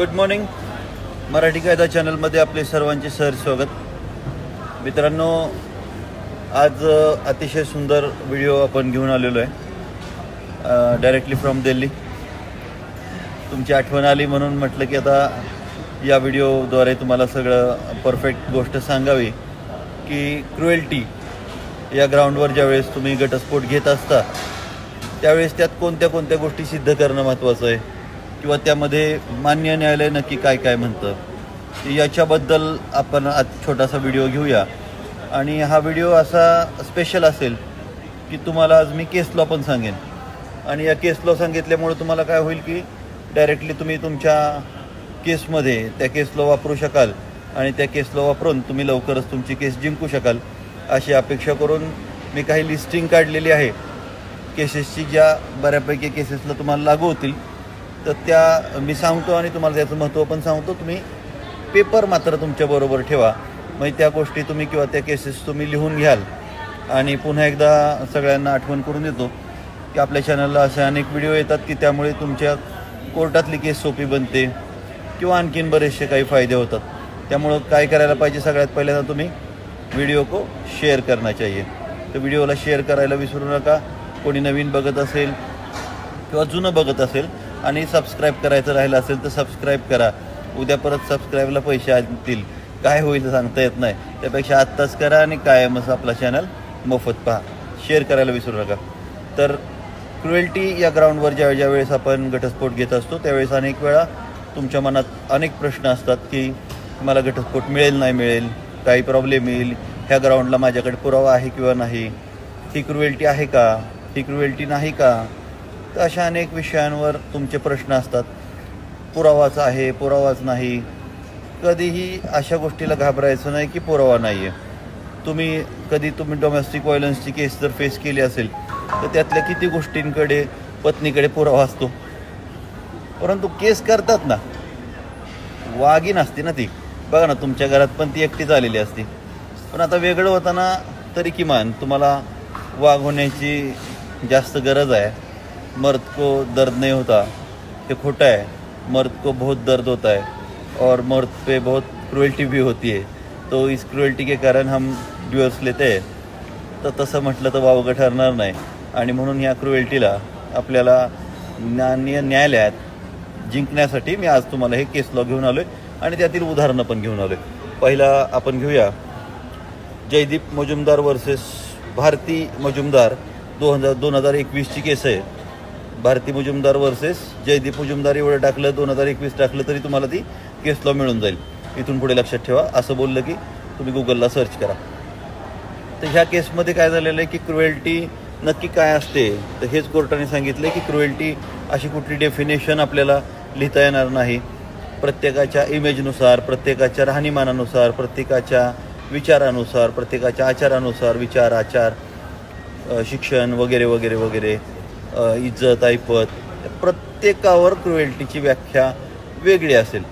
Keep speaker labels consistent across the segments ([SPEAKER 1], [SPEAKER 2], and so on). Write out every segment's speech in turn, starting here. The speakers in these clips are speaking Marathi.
[SPEAKER 1] गुड मॉर्निंग मराठी कायदा चॅनलमध्ये आपले सर्वांचे सर स्वागत. मित्रांनो आज अतिशय सुंदर व्हिडिओ आपण घेऊन आलेलो आहे. डायरेक्टली फ्रॉम दिल्ली तुमची आठवण आली म्हणून म्हटलं की आता या व्हिडिओद्वारे तुम्हाला सगळं परफेक्ट गोष्ट सांगावी की क्रुएल्टी या ग्राउंडवर ज्यावेळेस तुम्ही घटस्फोट घेत असता त्यावेळेस त्यात कोणत्या कोणत्या गोष्टी सिद्ध करणं महत्त्वाचं आहे? किंवा त्यामध्ये मान्य न्यायालय नक्की काय काय म्हणतं याच्याबद्दल आपण आज छोटासा व्हिडिओ घेऊया. आणि हा व्हिडिओ असा स्पेशल असेल की तुम्हाला आज मी केस लॉ पण सांगेन. आणि या केस लॉ सांगितल्यामुळे तुम्हाला काय होईल की डायरेक्टली तुम्ही तुमच्या केसमध्ये त्या केस लॉ वापरू शकाल आणि त्या केस लॉ वापरून तुम्ही लवकरच तुमची केस जिंकू शकाल. अशी अपेक्षा करून मी काही लिस्टिंग काढलेली आहे. केसेसची ज्या बऱ्यापैकी केसेसला तुम्हाला लागू होतील तर त्या मी सांगतो आणि तुम्हाला त्याचं महत्त्व पण सांगतो. तुम्ही पेपर मात्र तुमच्याबरोबर ठेवा. म्हणजे त्या गोष्टी तुम्ही किंवा त्या केसेस तुम्ही लिहून घ्याल. आणि पुन्हा एकदा सगळ्यांना आठवण करून देतो की आपल्या चॅनलला असे अनेक व्हिडिओ येतात की त्यामुळे तुमच्या कोर्टातली केस सोपी बनते किंवा आणखीन बरेचसे काही फायदे होतात. त्यामुळं काय करायला पाहिजे सगळ्यात पहिल्यांदा तुम्ही व्हिडिओ को शेअर करना चाहिए. तर व्हिडिओला शेअर करायला विसरू नका. कोणी नवीन बघत असेल किंवा जुनं बघत असेल आणि सबस्क्राईब करायचं राहिलं असेल तर सबस्क्राईब करा. उद्या परत सबस्क्राईबला पैसे आणतील काय होईल सांगता येत नाही. त्यापेक्षा आत्ताच करा आणि कायमच आपला चॅनल मोफत पहा. शेअर करायला विसरू नका. तर क्रुएल्टी या ग्राउंडवर ज्या ज्यावेळेस आपण घटस्फोट घेत असतो त्यावेळेस अनेक वेळा तुमच्या मनात अनेक प्रश्न असतात की मला घटस्फोट मिळेल नाही मिळेल काही प्रॉब्लेम येईल ह्या ग्राउंडला माझ्याकडे पुरावा आहे किंवा नाही? ही क्रुएल्टी आहे का? ही क्रुएल्टी नाही का? तर अशा अनेक विषयांवर तुमचे प्रश्न असतात. पुरावाच आहे पुरावाच नाही. कधीही अशा गोष्टीला घाबरायचं नाही की पुरावा नाही आहे तुम्ही कधी तुम्ही डोमेस्टिक व्हायलन्सची केस जर फेस केली असेल तर त्यातल्या किती गोष्टींकडे पत्नीकडे पुरावा असतो. परंतु केस करतात ना वागी नसते ना ती. बघा ना तुमच्या घरात पण ती एकटीच आलेली असते. पण आता वेगळं होताना तरी किमान तुम्हाला वाघ होण्याची जास्त गरज आहे. मर्द को दर्द नहीं होता ये खोटा है। मर्द को बहुत दर्द होता है और मर्द पे बहुत क्रुएल्टी भी होती है। तो इस क्रुएल्टी के कारण हम डिवोर्स लेते हैं। तर तसं म्हटलं तर वावगं ठरणार नाही. आणि म्हणून ह्या क्रुएल्टीला आपल्याला ज्ञानीय न्यायालयात जिंकण्यासाठी मी आज तुम्हाला हे केस लॉ घेऊन आलो आहे आणि त्यातील उदाहरणं पण घेऊन आलो आहे पहिला आपण घेऊया. जयदीप मजुमदार वर्सेस भारती मजुमदार दोन हजार दोन हजार एकवीसची केस आहे. भारती मुजुमदार वर्सेस जयदीप मुजुमदार एवढं टाकलं दोन हजार एकवीस टाकलं तरी तुम्हाला ती केस लॉ मिळून जाईल. इथून पुढे लक्षात ठेवा. असं बोललं की तुम्ही गुगलला सर्च करा. तर ह्या केसमध्ये काय झालेलं आहे की क्रुएल्टी नक्की काय असते? तर हेच कोर्टाने सांगितलं की क्रुएल्टी अशी कुठली डेफिनेशन आपल्याला लिहिता येणार नाही. प्रत्येकाच्या इमेजनुसार प्रत्येकाच्या राहणीमानानुसार प्रत्येकाच्या विचारानुसार प्रत्येकाच्या आचारानुसार विचार आचार शिक्षण वगैरे वगैरे वगैरे. इज्जत ऐपत प्रत्येकावर क्रुएल्टीची व्याख्या वेगळी असेल.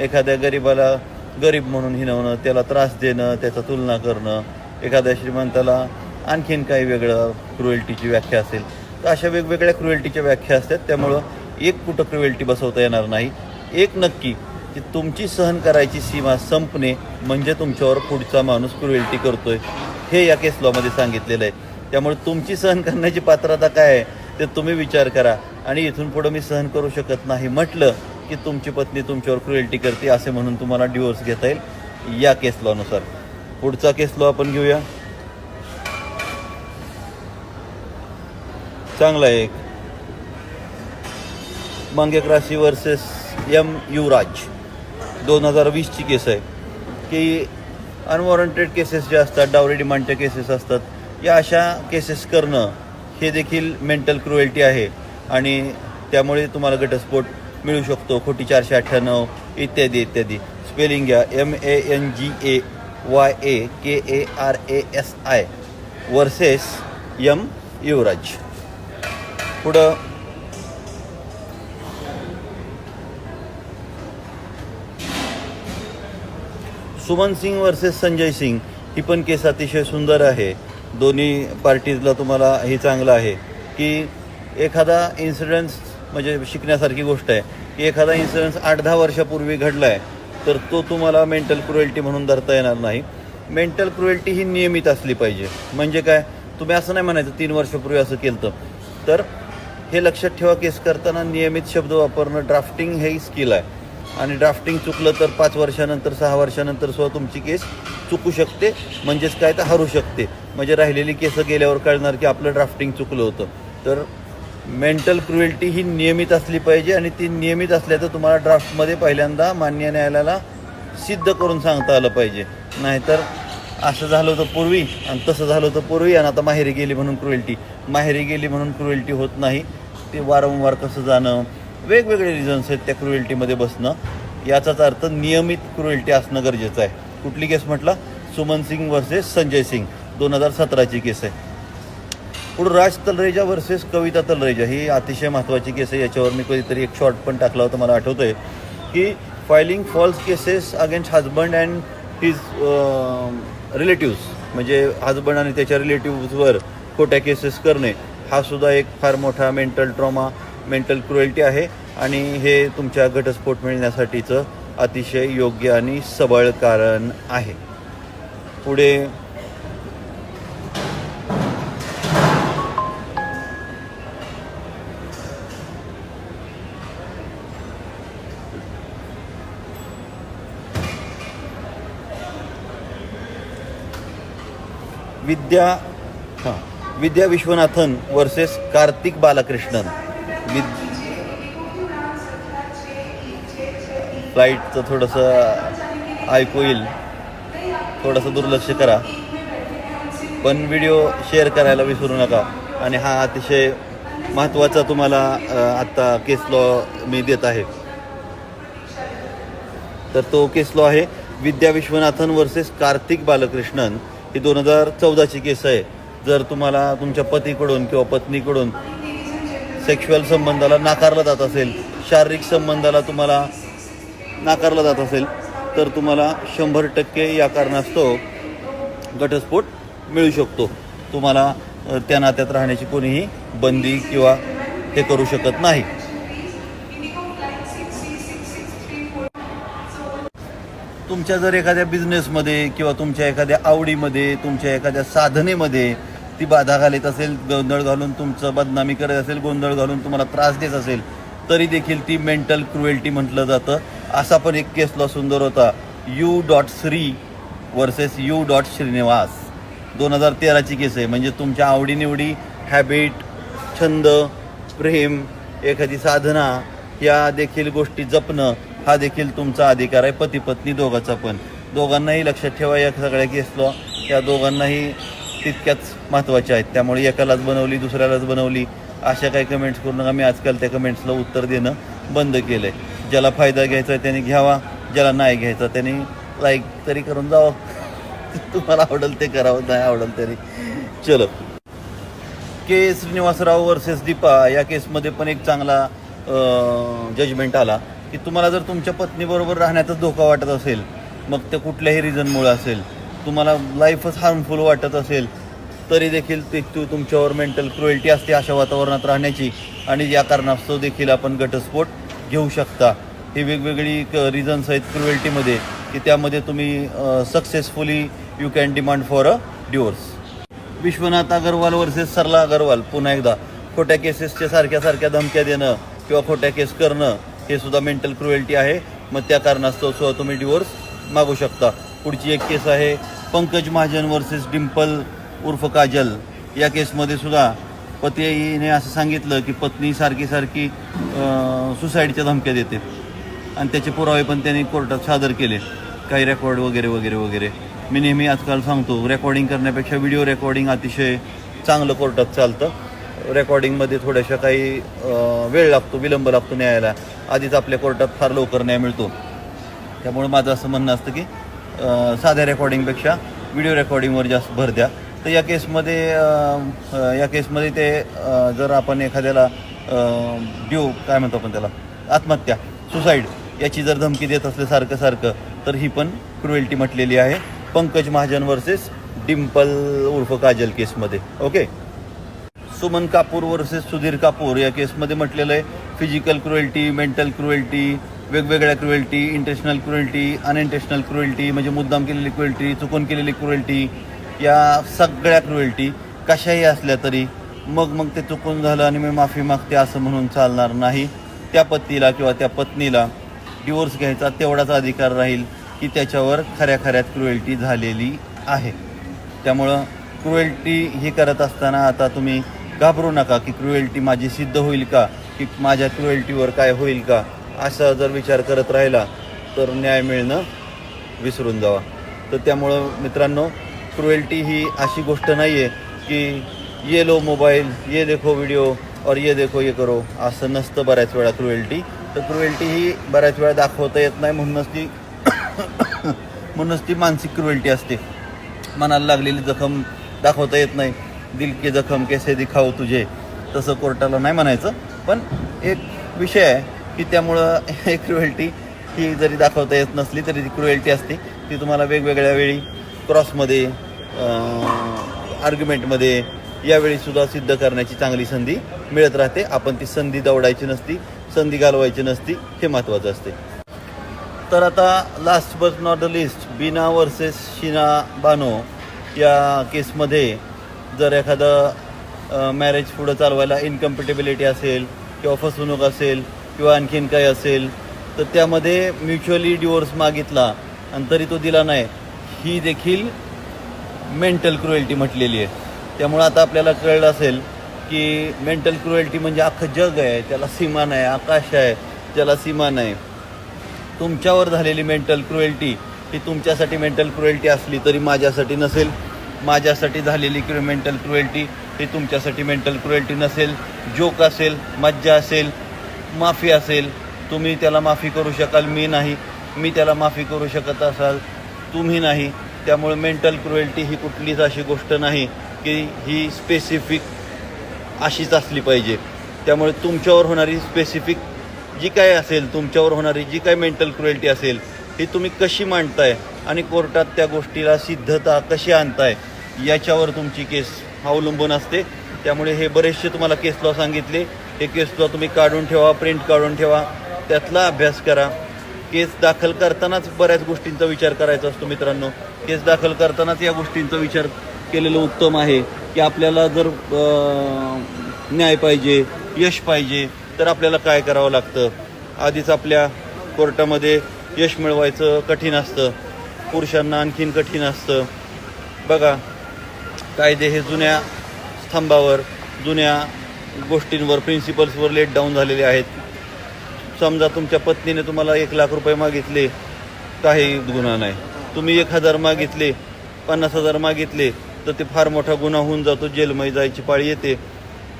[SPEAKER 1] एखाद्या गरिबाला गरीब म्हणून हिनवणं त्याला त्रास देणं त्याचा तुलना करणं एखाद्या श्रीमंताला आणखीन काही वेगळं क्रुएल्टीची व्याख्या असेल तर अशा वेगवेगळ्या क्रुएल्टीच्या व्याख्या असतात. त्यामुळं एक कुठं क्रुएल्टी बसवता येणार नाही. एक नक्की की तुमची सहन करायची सीमा संपणे म्हणजे तुमच्यावर पुढचा माणूस क्रुएल्टी करतोय हे या केस लॉमध्ये सांगितलेलं आहे. त्यामुळे तुमची सहन करण्याची पात्रता काय आहे? ते तुम्ही विचार करा. आणि इथून पुढं मी सहन करू शकत नाही. म्हटलं की तुमची पत्नी तुमच्यावर क्रुएल्टी करते असे म्हणून तुम्हाला डिवोर्स घेता येईल. या केस लॉनुसार पुढचा केस लॉ आपण घेऊया. चांगला आहे एक. मांगेक राशी वर्सेस एम युवराज. दोन हजार वीसची केस आहे. की अनवॉरंटेड केसेस जे असतात डावरी डिमांडच्या केसेस असतात या अशा केसेस करणं हे देखील मेंटल क्रुएल्टी आहे. आणि त्यामुळे तुम्हाला घटस्फोट मिळू शकतो. खोटी चारशे अठ्ठ्याण्णव इत्यादी इत्यादी. स्पेलिंग घ्या. M A N G A Y A K A R A S I versus M Yuvraj पुढं सुमन सिंग वर्सेस संजय सिंग. ही पण केस अतिशय सुंदर आहे. दोन्ही पार्टीजला तुम्हाला हे चांगलं आहे की एखादा इन्सिडन्स म्हणजे शिकण्यासारखी गोष्ट आहे की एखादा इन्सिडन्स आठ दहा वर्षापूर्वी घडला आहे तर तो तुम्हाला मेंटल क्रुएल्टी म्हणून धरता येणार नाही. मेंटल क्रुएल्टी ही नियमित असली पाहिजे. म्हणजे काय? तुम्ही असं नाही म्हणायचं तीन वर्षापूर्वी असं केलं तर हे लक्षात ठेवा केस करताना नियमित शब्द वापरणं ड्राफ्टिंग हे स्किल आहे. आणि ड्राफ्टिंग चुकलं तर पाच वर्षानंतर सहा वर्षानंतर सुद्धा तुमची केस चुकू शकते. म्हणजेच काय? तर हरू शकते. म्हणजे राहिलेली केस गेल्यावर कळणार की आपलं ड्राफ्टिंग चुकलं होतं. तर मेंटल क्रुएल्टी ही नियमित असली पाहिजे आणि ती नियमित असल्याचं तुम्हाला ड्राफ्टमध्ये पहिल्यांदा मान्य न्यायालयाला सिद्ध करून सांगता आलं पाहिजे. नाहीतर असं झालं होतं पूर्वी आणि तसं झालं होतं पूर्वी आणि आता माहेरी गेली म्हणून क्रुएल्टी माहेरी गेली म्हणून क्रुएल्टी होत नाही. ते वारंवार कसं जाणं? वेगवेगळे रिझन्स आहेत त्या क्रुएल्टीमध्ये बसणं. याचाच अर्थ नियमित क्रुएल्टी असणं गरजेचं आहे. कुठली केस म्हटलं? सुमन सिंग वर्सेस संजय सिंग. दोन हजार सतराची केस आहे. पुढं राज तलरेजा वर्सेस कविता तलरेजा. ही अतिशय महत्त्वाची केस आहे. याच्यावर मी कधीतरी एक शॉर्ट पण टाकला होता. मला आठवतं आहे की filing false cases against husband and his relatives म्हणजे हजबंड आणि त्याच्या रिलेटिव्हजवर खोट्या केसेस करणे. हा सुद्धा एक फार मोठा मेंटल ट्रॉमा मेंटल क्रुएल्टी आहे आणि हे तुमच्या घटस्फोट मिळण्यासाठीचं अतिशय योग्य आणि सबळ कारण आहे. पुढे विद्या हां विद्या विश्वनाथन वर्सेस कार्तिक बालकृष्णन. विद फ्लाईटचं थोडंसं ऐकू येईल. थोडंसं दुर्लक्ष करा. पण व्हिडिओ शेअर करायला विसरू नका. आणि हा अतिशय महत्त्वाचा तुम्हाला आत्ता केस लॉ मी देत आहे. तर तो केस लॉ आहे. विद्या विश्वनाथन वर्सेस कार्तिक बालकृष्णन. ही दोन हजार चौदाची केस आहे. जर तुम्हाला तुमच्या पतीकडून किंवा पत्नीकडून सेक्शुअल संबंधाला नाकारलं जात असेल शारीरिक संबंधाला तुम्हाला नाकारलं जात असेल तर तुम्हाला शंभर टक्के या कारणास्तव घटस्फोट मिळू शकतो. तुम्हाला त्या नात्यात राहण्याची कोणीही बंदी किंवा हे करू शकत नाही. तुमच्या जर एखाद्या बिझनेसमध्ये किंवा तुमच्या एखाद्या आवडीमध्ये तुमच्या एखाद्या साधनेमध्ये ती बाधा घालत असेल गोंधळ घालून तुमचं बदनामी करत असेल गोंधळ घालून तुम्हाला त्रास देत असेल तरी देखील ती मेंटल क्रुएल्टी म्हटलं जातं. असा पण एक केस लॉ सुंदर होता. U dot Sree versus U dot Srinivas. दोन हजार तेराची केस आहे. म्हणजे तुमच्या आवडीनिवडी हॅबिट छंद प्रेम एखादी साधना या देखील गोष्टी जपणं हा देखील तुमचा अधिकार आहे. पती पत्नी दोघाचा पण. दोघांनाही लक्षात ठेवा या सगळ्या केस लॉ. या दोघांनाही तितक्याच महत्त्वाच्या आहेत. त्यामुळे एकालाच बनवली दुसऱ्यालाच बनवली अशा काही कमेंट्स करू नका मी आजकाल त्या कमेंट्सला उत्तर देणं बंद केलं आहे ज्याला फायदा घ्यायचा आहे त्याने घ्यावा ज्याला नाही घ्यायचा त्याने लाईक तरी करून जावं. तुम्हाला आवडेल ते करावं नाही आवडेल तरी. चलो. के श्रीनिवासराव वर्सेस दीपा या केसमध्ये पण एक चांगला जजमेंट आला. की तुम्हाला जर तुमच्या पत्नीबरोबर राहण्याचा धोका वाटत असेल मग ते कुठल्याही रिझनमुळे असेल तुम्हाला लाईफच हार्मफुल वाटत असेल तरी देखील ते तू तुमच्यावर मेंटल क्रुएल्टी असते अशा वातावरणात राहण्याची. आणि या कारणास्तव देखील आपण घटस्फोट घेऊ शकता. ही वेगवेगळी रिझन्स आहेत क्रुएल्टीमध्ये की त्यामध्ये तुम्ही successfully you can demand for a divorce Vishwanath Agarwal versus Sarla Agarwal पुन्हा एकदा. खोट्या केसेसच्या सारख्या सारख्या धमक्या देणं किंवा खोट्या केस करणं हे सुद्धा मेंटल क्रुएल्टी आहे. मग त्या कारणास्तव सुद्धा तुम्ही डिवोर्स मागू शकता. पुढची एक केस आहे पंकज महाजन वर्सेस डिम्पल उर्फ काजल या केसमध्ये सुद्धा पतीने असं सांगितलं की पत्नी सारखी सारखी सुसाईडच्या धमक्या देते. आणि त्याचे पुरावे पण त्यांनी कोर्टात सादर केले. काही रेकॉर्ड वगैरे वगैरे वगैरे. मी नेहमी आजकाल सांगतो रेकॉर्डिंग करण्यापेक्षा व्हिडिओ रेकॉर्डिंग अतिशय चांगलं कोर्टात चालतं. रेकॉर्डिंगमध्ये थोड्याशा काही वेळ लागतो विलंब लागतो न्यायाला. आधीच आपल्या कोर्टात फार लवकर न्याय मिळतो. त्यामुळे माझं असं म्हणणं असतं की साध्या रेकॉर्डिंगपेक्षा व्हिडिओ रेकॉर्डिंगवर जास्त भर द्या. तर या केसमध्ये या केसमध्ये ते जर आपण एखाद्याला ड्यू काय म्हणतो आपण त्याला? आत्महत्या सुसाईड याची जर धमकी देत असले सारखं सारखं तर ही पण क्रुएल्टी म्हटलेली आहे. पंकज महाजन वर्सेस डिम्पल उर्फ काजल केसमध्ये ओके सुमन कापूर वर्सेस सुधीर कापूर या केसमध्ये म्हटलेलं आहे. फिजिकल क्रुएल्टी मेंटल क्रुएल्टी वेगवेगळ्या cruelty intentional cruelty unintentional cruelty म्हणजे मुद्दाम केलेली क्रुएल्टी चुकून केलेली क्रुएल्टी या सगळ्या क्रुएल्टी कशाही असल्या तरी मग मग ते चुकून झालं आणि मी माफी मागते असं म्हणून चालणार नाही. त्या पतीला किंवा त्या पत्नीला डिवोर्स घ्यायचा तेवढाच अधिकार राहील की त्याच्यावर खऱ्या खऱ्यात क्रुएल्टी झालेली आहे. त्यामुळं क्रुएल्टी ही करत असताना आता तुम्ही घाबरू नका की क्रुएल्टी माझी सिद्ध होईल का? की माझ्या क्रुएल्टीवर काय होईल का? असा जर विचार करत राहिला तर न्याय मिळणं विसरून जावा. तर त्यामुळं मित्रांनो क्रुएल्टी ही अशी गोष्ट नाही आहे की ये लो मोबाईल ये देखो व्हिडिओ और ये देखो ये करो. असं नसतं बऱ्याच वेळा क्रुएल्टी तर क्रुएल्टी ही बऱ्याच वेळा दाखवता येत नाही म्हणूनच ती म्हणूनच ती मानसिक क्रुएल्टी असते. मनाला लागलेली जखम दाखवता येत नाही. दिल के जखम कैसे दिखाऊ तुझे? तसं कोर्टाला नाही म्हणायचं. पण एक विषय आहे की त्यामुळं हे क्रुएल्टी ही जरी दाखवता येत नसली तरी ती क्रुएल्टी असते. ती तुम्हाला वेगवेगळ्या वेळी क्रॉसमध्ये आर्ग्युमेंटमध्ये यावेळी सुद्धा सिद्ध करण्याची चांगली संधी मिळत राहते. आपण ती संधी दवडायची नसती संधी घालवायची नसती हे महत्त्वाचं असते. तर आता last but not the least Beena versus Sheena Bano या केसमध्ये जर एखादं मॅरेज पुढं चालवायला इनकम्पिटेबिलिटी असेल किंवा फसवणूक असेल किंवा आणखीन काही असेल तर त्यामध्ये म्युच्युअली डिवोर्स मागितला आणि तरी तो दिला नाही. ही देखील मेंटल क्रुएल्टी म्हटलेली आहे. त्यामुळं आता आपल्याला कळलं असेल की मेंटल क्रुएल्टी म्हणजे अख्खं जग आहे त्याला सीमा नाही आकाश आहे ज्याला सीमा नाही. तुमच्यावर झालेली मेंटल क्रुएल्टी ही तुमच्यासाठी मेंटल क्रुएल्टी असली तरी माझ्यासाठी नसेल. माझ्यासाठी झालेली क्रु मेंटल क्रुएल्टी ही तुमच्यासाठी मेंटल क्रुएल्टी नसेल. जोक असेल मज्जा असेल माफी असेल तुम्ही त्याला माफी करू शकाल मी नाही. मी त्याला माफी करू शकत असाल तुम्ही नाही. त्यामुळे मेंटल क्रुएल्टी ही कुठलीच अशी गोष्ट नाही की ही स्पेसिफिक अशीच असली पाहिजे. त्यामुळे तुमच्यावर होणारी स्पेसिफिक जी काय असेल तुमच्यावर होणारी जी काय मेंटल क्रुएल्टी असेल ही तुम्ही कशी मांडताय आणि कोर्टात त्या गोष्टीला सिद्धता कशी आणताय याच्यावर तुमची केस अवलंबून असते. त्यामुळे हे बरेचसे तुम्हाला केस लॉ सांगितले. हे केस तुम्ही काढून ठेवा प्रिंट काढून ठेवा. त्यातला अभ्यास करा. केस दाखल करतानाच बऱ्याच गोष्टींचा विचार करायचा असतो मित्रांनो. केस दाखल करतानाच या गोष्टींचा विचार केलेलं उत्तम आहे की आपल्याला जर न्याय पाहिजे यश पाहिजे तर आपल्याला काय करावं लागतं? आधीच आपल्या कोर्टामध्ये यश मिळवायचं कठीण असतं. पुरुषांना आणखीन कठीण असतं. बघा कायदे हे जुन्या स्तंभावर जुन्या गोष्टींवर प्रिन्सिपल्सवर लेट डाऊन झालेले आहेत. समजा तुमच्या पत्नीने तुम्हाला एक लाख रुपये मागितले काही गुन्हा नाही. तुम्ही एक हजार मागितले पन्नास हजार मागितले तर ते फार मोठा गुन्हा होऊन जातो जेलमध्ये जायची पाळी येते.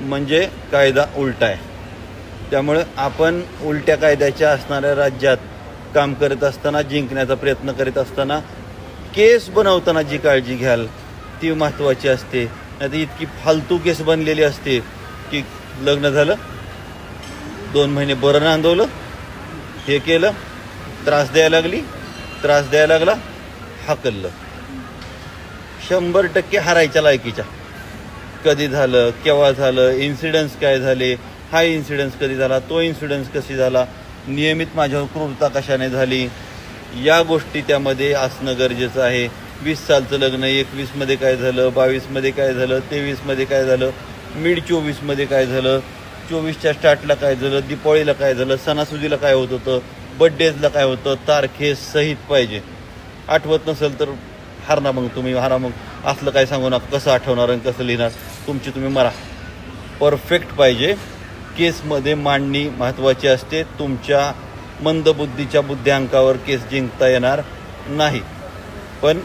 [SPEAKER 1] म्हणजे कायदा उलटा आहे. त्यामुळे आपण उलट्या कायद्याच्या असणाऱ्या राज्यात काम करत असताना जिंकण्याचा प्रयत्न करीत असताना केस बनवताना जी काळजी घ्याल ती महत्त्वाची असते. नाही तर इतकी फालतू केस बनलेली असते. की लग्न झालं. दोन महिने बरं नांदवलं हे केलं. त्रास द्यायला लागली. त्रास द्यायला लागला. हाकललं. शंभर टक्के हारायच्या लायकीच्या. कधी झालं केव्हा झालं इन्सिडन्स काय झाले हा इन्सिडन्स कधी झाला तो इन्सिडन्स कशी झाला नियमित माझ्यावर क्रूरता कशाने झाली या गोष्टी त्यामध्ये असणं गरजेचं आहे. वीस सालचं लग्न एकवीसमध्ये काय झालं बावीसमध्ये काय झालं तेवीसमध्ये काय झालं मिड चोवीसमध्ये काय झालं? चोवीसच्या स्टार्टला काय झालं? दिपावळीला काय झालं? सणासुदीला काय होत होतं? बड्डेजला काय होतं? तारखेसहित पाहिजे. आठवत नसेल तर हार मग तुम्ही हारा मग असलं काय सांगू ना कसं आठवणार आणि कसं लिहिणार तुमची तुम्ही मरा. परफेक्ट पाहिजे. केसमध्ये मांडणी महत्त्वाची असते. तुमच्या मंदबुद्धीच्या बुद्ध्यांकावर केस जिंकता येणार नाही. पण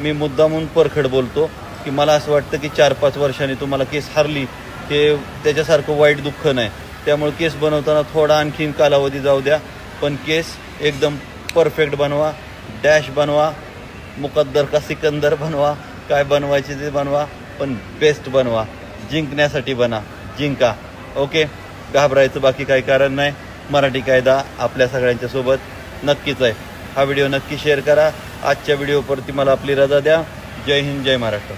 [SPEAKER 1] मी मुद्दामून परखड बोलतो. की मला असं वाटतं की चार पाच वर्षांनी तुम्हाला केस हरली हे त्याच्यासारखं वाईट दुःख नाही. त्यामुळे केस बनवताना थोडा आणखीन कालावधी जाऊ द्या पण केस एकदम परफेक्ट बनवा डॅश बनवा मुकद्दर का सिकंदर बनवा काय बनवायचे ते बनवा पण बेस्ट बनवा. जिंकण्यासाठी बना जिंका. ओके? घाबरायचं बाकी काही कारण नाही. मराठी कायदा आपल्या सगळ्यांच्या सोबत नक्कीच आहे. हा व्हिडिओ नक्की शेअर करा. आजच्या व्हिडिओवरती मला आपली रजा द्या. जय हिंद जय महाराष्ट्र.